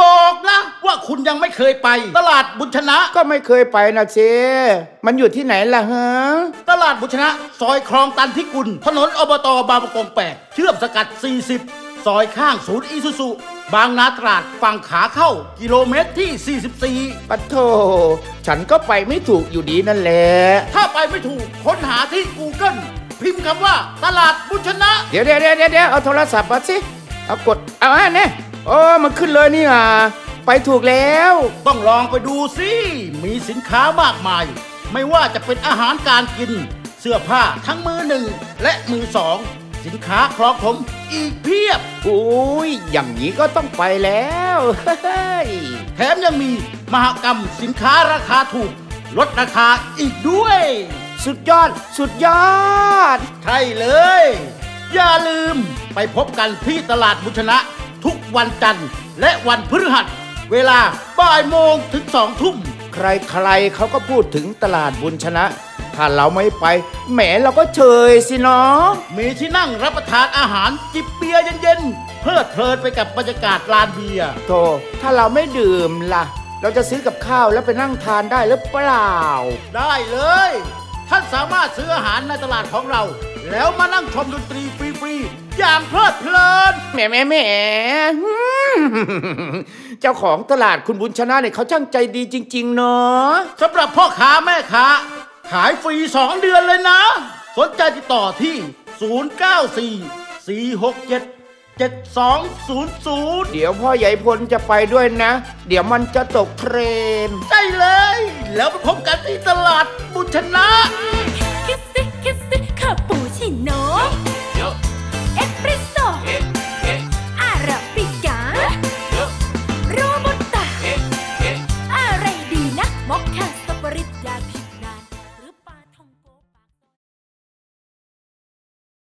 บอกนะ ว่าคุณยังไม่เคยไป ตลาดบุญชนะ ก็ไม่เคยไปนะเซมันอยู่ที่ไหนล่ะฮะ ตลาดบุญชนะ ซอยคลองตันพิกุล ถนนอบตบางประกงแปดเชื่อมสกัด 40 ซอยข้างศูนย์อีซูซุบางนาตราดฝั่งขาเข้า กิโลเมตรที่ 44 ปัดโท ฉันก็ไปไม่ถูกอยู่ดีนั่นแหละ ถ้าไปไม่ถูกค้นหาที่ Google พิมพ์คำว่าตลาดบุญชนะ เดี๋ยวเดี๋ยวเดี๋ยวเดี๋ยวเอาโทรศัพท์มาสิ เอากด เอาอันนี้ โอ้มันขึ้นเลยนี่อะไปถูกแล้ว ต้องลองไปดูสิ มีสินค้ามากมาย ไม่ว่าจะเป็นอาหารการกิน เสื้อผ้าทั้งมือหนึ่งและมือสอง สินค้าครองผมอีกเพียบอุ้ยอย่างนี้ก็ต้องไปแล้วเฮ้ยแถมยังมีมหกรรมสินค้าราคาถูก ลดราคาอีกด้วย สุดยอด สุดยอด ใช่เลย อย่าลืมไปพบกันที่ตลาดบุญชนะ ทุกวันจันทร์ และวันพฤหัส เวลาบ่ายโมงถึงสองทุ่ม ใครๆเขาก็พูดถึงตลาดบุญชนะ ถ้าเราไม่ไปแหมเราก็เฉยสิเนาะมีที่นั่งรับประทานอาหารจิบเบียร์เย็นๆ เพลิดเพลินไปกับบรรยากาศลานเบียร์ โธ่ถ้าเราไม่ดื่มล่ะ เราจะซื้อกับข้าวแล้วไปนั่งทานได้หรือเปล่า ได้เลย ท่านสามารถซื้ออาหารในตลาดของเรา แล้วมานั่งชมดนตรีฟรี ๆอย่างเพลิดเพลินแหมแหมแหมอืมเจ้าของตลาดคุณบุญชนะเนี่ยเขาช่างใจดีจริง ๆ เนาะสำหรับพ่อค้าแม่ค้า ขายฟรี 2 เดือนเลยนะ สนใจติดต่อที่ 094 467 7200 เดี๋ยวพ่อใหญ่พลจะไปด้วยนะ เดี๋ยวมันจะตกเทรนด์ใช่เลย แล้วไปพบกันที่ตลาดบุญชนะ